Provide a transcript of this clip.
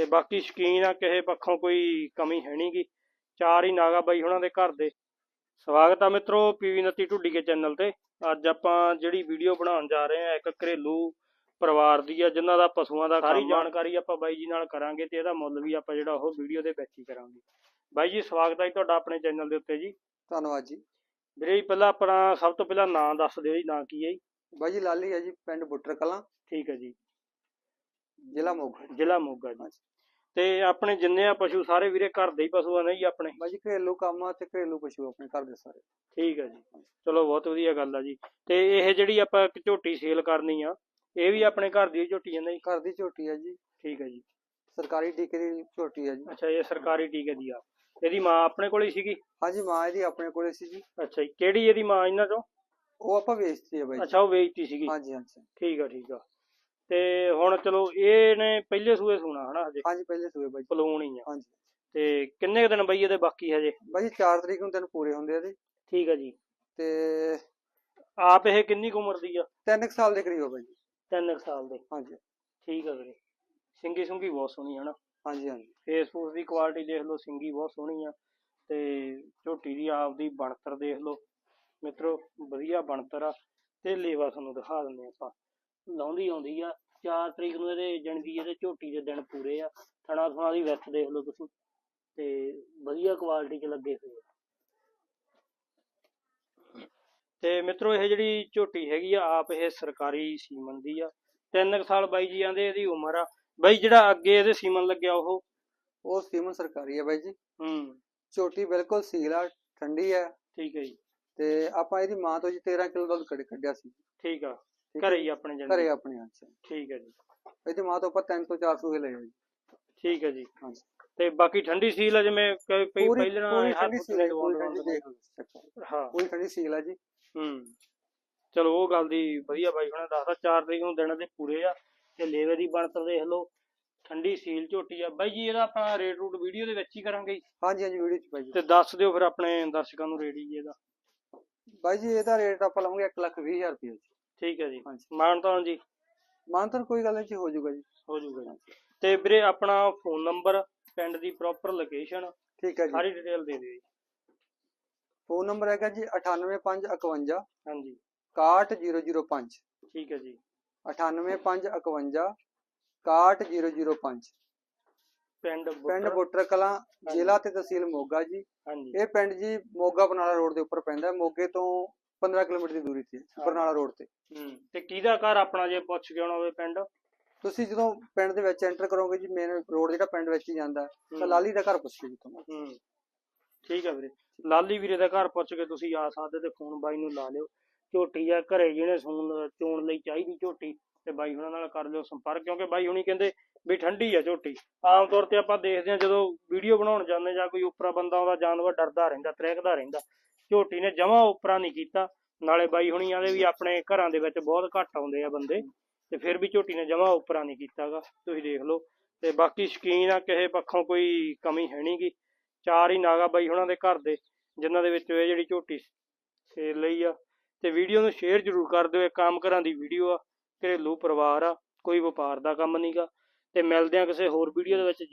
ਤੇ ਬਾਕੀ ਸ਼ਕੀਨ ਆ ਕਿਸੇ ਪੱਖੋਂ ਕੋਈ ਕਮੀ ਹੈ ਨਹੀਂਗੀ ਚਾਰ ਹੀ ਨਾਗਾ ਬਾਈ ਉਹਨਾਂ ਦੇ ਘਰ ਦੇ। ਸਵਾਗਤ ਆ ਮਿੱਤਰੋ ਪੀਵੀ ਨੱਤੀ ਢੁੱਡੀ ਕੇ ਚੈਨਲ ਤੇ। ਅੱਜ ਆਪਾਂ ਜਿਹੜੀ ਵੀਡੀਓ ਬਣਾਉਣ ਜਾ ਰਹੇ ਆ ਇੱਕ ਘਰੇਲੂ ਪਰਿਵਾਰ ਦੀ ਆ ਜਿਨ੍ਹਾਂ ਦਾ ਪਸ਼ੂਆਂ ਦਾ ਸਾਰੀ ਜਾਣਕਾਰੀ ਆਪਾਂ ਬਾਈ ਜੀ ਨਾਲ ਕਰਾਂਗੇ ਤੇ ਇਹਦਾ ਮੁੱਲ ਵੀ ਆਪਾਂ ਜਿਹੜਾ ਉਹ ਵੀਡੀਓ ਦੇ ਵਿੱਚ ਹੀ ਕਰਾਂਗੇ। ਬਾਈ ਜੀ ਸਵਾਗਤ ਹੈ ਜੀ ਤੁਹਾਡਾ ਆਪਣੇ ਚੈਨਲ ਦੇ ਉੱਤੇ ਜੀ। ਧੰਨਵਾਦ ਜੀ। ਵੀਰੇ ਜੀ ਪਹਿਲਾਂ ਆਪਣਾ ਸਭ ਤੋਂ ਪਹਿਲਾਂ ਨਾਂ ਦੱਸ ਦਿਓ ਜੀ ਨਾਂ ਕੀ ਹੈ ਜੀ? ਬਾਈ ਜੀ ਲਾਲੀ ਹੈ ਜੀ ਪਿੰਡ ਬੁੱਟਰ ਕਲਾਂ ਠੀਕ ਹੈ ਜੀ। ਜ਼ਿਲ੍ਹਾ ਮੋਗਾ ਜ਼ਿਲ੍ਹਾ ਮੋਗਾ ਜੀ। ਤੇ ਆਪਣੇ ਜਿੰਨੇ ਆ ਪਸ਼ੂ ਸਾਰੇ ਵੀਰੇ ਘਰ ਦੇ ਹੀ ਪਸ਼ੂ ਆ ਨਹੀਂ ਆਪਣੇ? ਬਾਈ ਜੀ ਘਰੇਲੂ ਕੰਮ ਆ ਤੇ ਘਰੇਲੂ ਪਸ਼ੂ ਆਪਣੇ ਘਰ ਦੇ ਸਾਰੇ। ਠੀਕ ਹੈ ਜੀ। ਚਲੋ ਬਹੁਤ ਵਧੀਆ ਗੱਲ ਆ ਜੀ। ਤੇ ਇਹ ਜਿਹੜੀ ਆਪਾਂ ਇੱਕ ਝੋਟੀ ਸੇਲ ਕਰਨੀ ਆ ਇਹ ਵੀ ਆਪਣੇ ਘਰ ਦੀ ਝੋਟੀ ਹੈ ਨਾ ਜੀ ਘਰ ਦੀ ਝੋਟੀ ਹੈ ਜੀ। ਠੀਕ ਹੈ ਜੀ। ਸਰਕਾਰੀ ਟੀਕੇ ਦੀ ਝੋਟੀ ਹੈ ਜੀ। ਅੱਛਾ ਇਹ ਸਰਕਾਰੀ ਟੀਕੇ ਦੀ ਆ। ਇਹਦੀ ਮਾਂ ਆਪਣੇ ਕੋਲ ਹੀ ਸੀਗੀ? ਹਾਂਜੀ ਮਾਂ ਇਹਦੀ ਆਪਣੇ ਕੋਲੇ ਸੀ ਜੀ। ਅੱਛਾ ਜੀ ਕਿਹੜੀ ਇਹਦੀ ਮਾਂ ਇਹਨਾਂ ਚੋਂ? ਉਹ ਆਪਾਂ ਵੇਚਤੀ ਹੈ ਬਾਈ ਜੀ। ਅੱਛਾ ਉਹ ਵੇਚਤੀ ਸੀਗੀ। ਹਾਂਜੀ ਹਾਂਜੀ। ਠੀਕ ਆ ਠੀਕ ਆ। ਤੇ ਹੁਣ ਚਲੋ ਇਹ ਨੇ ਪਹਿਲੇ ਸੂਏ ਸੁਣਾ ਹਨਾ ਹਜੇ। ਹਾਂਜੀ ਪਹਿਲੇ ਸੂਏ ਬਾਈ। ਪਲੂਣ ਹੀ ਆ। ਹਾਂਜੀ। ਤੇ ਕਿੰਨੇ ਕੁ ਦਿਨ ਬਈ ਇਹਦੇ ਬਾਕੀ ਹਜੇ? ਬਾਈ ਜੀ 4 ਤਰੀਕ ਨੂੰ ਦਿਨ ਪੂਰੇ ਹੁੰਦੇ ਜੀ ਠੀਕ ਆ ਜੀ। ਤੇ ਆਪ ਇਹ ਕਿੰਨੀ ਕੁ ਉਮਰ ਦੀ ਆ? 3 ਸਾਲ ਦੇ ਕਰੀਬ ਆ ਬਾਈ ਜੀ। 3 ਸਾਲ ਦੇ। ਹਾਂਜੀ। ਠੀਕ ਆ ਵੀਰੇ। ਸਿੰਗੀ ਸੁੰਗੀ ਬਹੁਤ ਸੋਹਣੀ ਹਨਾ। ਹਾਂਜੀ ਹਾਂਜੀ। ਫੇਸਬੁੱਕ ਦੀ ਕੁਆਲਿਟੀ ਦੇਖ ਲਓ ਸਿੰਗੀ ਬਹੁਤ ਸੋਹਣੀ ਆ। ਤੇ ਝੋਟੀ ਦੀ ਆਪਦੀ ਬਣਤਰ ਦੇਖ ਲਓ। ਮਿੱਤਰੋ ਵਧੀਆ ਬਣਤਰ ਆ। ਤੇ ਲੇਵਾ ਤੁਹਾਨੂੰ ਦਿਖਾ ਦਿੰਦੇ ਆਪਾਂ। ਲਾਉਂਦੀ ਆਉਂਦੀ ਆ 4 ਤਰੀਕ ਨੂੰ ਇਹਦੇ ਜਣਦੀ ਇਹਦੇ ਝੋਟੀ ਦੇ ਦਿਨ ਪੂਰੇ ਆ ਥਣਾ ਥਣਾ ਦੀ ਵਿੱਥ ਦੇਖ ਲਓ ਤੁਸੀਂ ਤੇ ਵਧੀਆ ਕੁਆਲਿਟੀ 'ਚ ਲੱਗੇ ਹੋਏ ਆ। ਤੇ ਮਿੱਤਰੋ ਇਹ ਜਿਹੜੀ ਝੋਟੀ ਹੈਗੀ ਆ ਆਪ ਇਹ ਸਰਕਾਰੀ ਸੀਮਨ ਦੀ ਆ। ਤਿੰਨ ਕੁ ਸਾਲ ਬਾਈ ਜੀ ਆਂਦੇ ਇਹਦੀ ਉਮਰ ਆ। ਬਾਈ ਜਿਹੜਾ ਅੱਗੇ ਇਹਦੇ ਸੀਮਨ ਲੱਗਿਆ ਉਹ? ਉਹ ਸੀਮਨ ਸਰਕਾਰੀ ਹੈ ਬਾਈ ਜੀ। ਹੂੰ। ਝੋਟੀ ਬਿਲਕੁਲ ਸੀਲ ਆ ਠੰਡੀ ਹੈ ਠੀਕ ਹੈ ਜੀ। ਤੇ ਆਪਾਂ ਇਹਦੀ ਮਾਂ ਤੋਂ ਜੀ 13 ਕਿਲੋ ਦੁੱਧ ਕੱਢ ਕੱਢਿਆ ਸੀ। ਠੀਕ ਆ। ਘਰੇ ਹੈ ਹੀ। ਆਪਣੇ ਜਣ ਘਰੇ ਆਪਣੇ 'ਚ ਠੀਕ ਹੈ ਜੀ। ਇਹਦੀ ਮਾਂ ਤੋਂ ਆਪਾਂ 3 ਤੋਂ 4 ਸੂਏ ਲਏ ਆ ਜੀ। ਠੀਕ ਹੈ ਜੀ। ਹਾਂਜੀ ਤੇ ਬਾਕੀ ਠੰਡੀ ਸੀਲ ਆ ਜਿਵੇਂ ਕਈ ਕਈ ਪੂਰੀ ਠੰਡੀ ਸੀਲ ਹੈ ਪੂਰੀ ਠੰਡੀ। ਹਾਂ ਪੂਰੀ ਸੀਲ ਹੈ ਜੀ। ਹੂੰ। ਚਲੋ ਉਹ ਗੱਲ ਦੀ ਵਧੀਆ ਬਾਈ ਹੁਣੇ ਦੱਸਦਾ 4 ਤਰੀਕ ਨੂੰ ਦਿਨ ਦੇ ਪੂਰੇ ਆ। ਤੇ ਲੇਵੇ ਦੀ ਬਣਤਰ ਦੇਖ ਲਓ। ਠੰਡੀ ਸੀਲ ਝੋਟੀ ਆ। ਬਾਈ ਜੀ ਇਹਦਾ ਆਪਾਂ ਰੇਟ ਰੂਟ ਵੀਡੀਓ ਦੇ ਵਿੱਚ ਹੀ ਕਰਾਂਗੇ। ਹਾਂਜੀ ਹਾਂਜੀ ਵੀਡੀਓ ਚ ਭਾਈ ਜੀ। ਤੇ ਦੱਸ ਦਿਓ ਫਿਰ ਆਪਣੇ ਦਰਸ਼ਕਾਂ ਨੂੰ ਰੇਟ ਜੀ ਇਹਦਾ। ਬਾਈ ਜੀ ਇਹਦਾ ਰੇਟ ਆਪਾਂ ਲਵਾਂਗੇ 1 ਲੱਖ 20 ਹਜ਼ਾਰ ਰੁਪਏ ਜੀ। ਠੀਕ ਹੈ ਜੀ। ਹਾਂਜੀ। ਮਾਨਤਾਨ ਜੀ। ਮਾਨਤਰ ਕੋਈ ਗੱਲ ਨਹੀਂ ਜੀ ਹੋ ਜਾਊਗਾ ਜੀ। ਹੋ ਜਾਊਗਾ ਜੀ। ਤੇ ਵੀਰੇ ਆਪਣਾ ਫੋਨ ਨੰਬਰ ਪਿੰਡ ਦੀ ਪ੍ਰੋਪਰ ਲੋਕੇਸ਼ਨ ਠੀਕ ਹੈ ਜੀ। ਸਾਰੀ ਡਿਟੇਲ ਦੇ ਦਿਓ ਜੀ। ਫੋਨ ਨੰਬਰ ਹੈਗਾ ਜੀ 98551 ਹਾਂਜੀ। 61005 ਠੀਕ ਹੈ ਜੀ। 98551 61005 ਪਿੰਡ ਪਿੰਡ ਬੁੱਟਰ- ਕਲਾਂ ਜ਼ਿਲ੍ਹਾ ਤੇ ਤਹਿਸੀਲ ਮੋਗਾ ਜੀ। ਹਾਂਜੀ। ਇਹ ਪਿੰਡ ਜੀ ਮੋਗਾ ਬਰਨਾਲਾ ਰੋਡ ਦੇ ਉੱਪਰ ਪੈਂਦਾ। ਮੋਗੇ ਤੋਂ 15 ਕਿਲੋਮੀਟਰ ਦੀ ਦੂਰੀ ਤੇ ਬਰਨਾਲਾ ਰੋਡ ਤੇ। ਹੂੰ ਤੇ ਕਿਹਦਾ ਘਰ ਆਪਣਾ ਜੇ ਪੁੱਛ ਕੇ ਆਉਣਾ ਹੋਵੇ ਪਿੰਡ? ਤੁਸੀਂ ਜਦੋਂ ਪਿੰਡ ਦੇ ਵਿੱਚ ਐਂਟਰ ਕਰੋਗੇ ਜੀ ਮੇਨ ਰੋਡ ਜਿਹੜਾ ਪਿੰਡ ਵਿੱਚ ਹੀ ਜਾਂਦਾ ਤਾਂ। ਲਾਲੀ ਦਾ ਘਰ ਪੁੱਛਿਓ ਜੀ ਤੁਹਾਨੂੰ। ਹੂੰ ਠੀਕ ਹੈ ਵੀਰੇ। ਲਾਲੀ ਵੀਰੇ ਦਾ ਘਰ ਪੁੱਛ ਕੇ ਤੁਸੀਂ ਆ ਸਕਦੇ ਤੇ ਫੋਨ ਬਾਈ ਨੂੰ ਲਾ ਲਿਓ। ਝੋਟੀ ਆ ਘਰੇ ਜਿਹਨੇ ਸੂਣ ਚੋਣ ਲਈ ਚਾਹੀਦੀ ਝੋਟੀ ਤੇ ਬਾਈ ਹੁਣਾਂ ਨਾਲ ਕਰ ਲਿਓ ਸੰਪਰਕ ਕਿਉਂਕਿ ਬਾਈ ਹੁਣੀ ਕਹਿੰਦੇ ਵੀ ਠੰਡੀ ਆ ਝੋਟੀ। ਆਮ ਤੌਰ ਤੇ ਆਪਾਂ ਦੇਖਦੇ ਆ ਜਦੋਂ ਵੀਡੀਓ ਬਣਾਉਣ ਜਾਂਦੇ ਜਾਂ ਕੋਈ ਉਪਰਾ ਬੰਦਾ ਆਉਂਦਾ ਜਾਨਵਰ ਡਰਦਾ ਰਹਿੰਦਾ ਤਰੇਕਦਾ ਰਹਿੰਦਾ ਝੋਟੀ ਨੇ ਜਮਾ ਉਪਰਾ ਨਹੀਂ ਕੀਤਾ। ਨਾਲੇ ਬਾਈ ਹੁਣੀ ਆਂਦੇ ਵੀ ਆਪਣੇ ਘਰਾਂ ਦੇ ਵਿੱਚ ਬਹੁਤ ਘੱਟ ਆਉਂਦੇ ਆ ਬੰਦੇ। ਤੇ ਫਿਰ ਵੀ ਝੋਟੀ ਨੇ ਜਮਾ ਉਪਰਾ ਨਹੀਂ ਕੀਤਾਗਾ। ਤੁਸੀਂ ਦੇਖ ਲਓ। ਤੇ ਬਾਕੀ ਸ਼ਕੀਨ ਆ, ਕਿਸੇ ਪੱਖੋਂ ਕੋਈ ਕਮੀ ਹੈ ਨਹੀਂਗੀ ਚਾਰ ਹੀ ਨਾਗਾ ਬਾਈ ਉਹਨਾਂ ਦੇ ਘਰ ਦੇ, ਜਿਨ੍ਹਾਂ ਦੇ ਵਿੱਚ ਇਹ ਜਿਹੜੀ ਝੋਟੀ ਸੇਲ ਲਈ ਆ। ਤੇ ਵੀਡੀਓ ਨੂੰ ਸ਼ੇਅਰ ਜ਼ਰੂਰ ਕਰ ਦਿਓ। ਇਹ ਕੰਮ ਘਰਾਂ ਦੀ ਵੀਡੀਓ ਆ। ਘਰੇਲੂ ਪਰਿਵਾਰ ਆ। ਕੋਈ ਵਪਾਰ ਦਾ ਕੰਮ ਨਹੀਂਗਾ ਤੇ ਮਿਲਦੇ ਆ ਕਿਸੇ ਹੋਰ ਵੀਡੀਓ ਦੇ ਵਿੱਚ।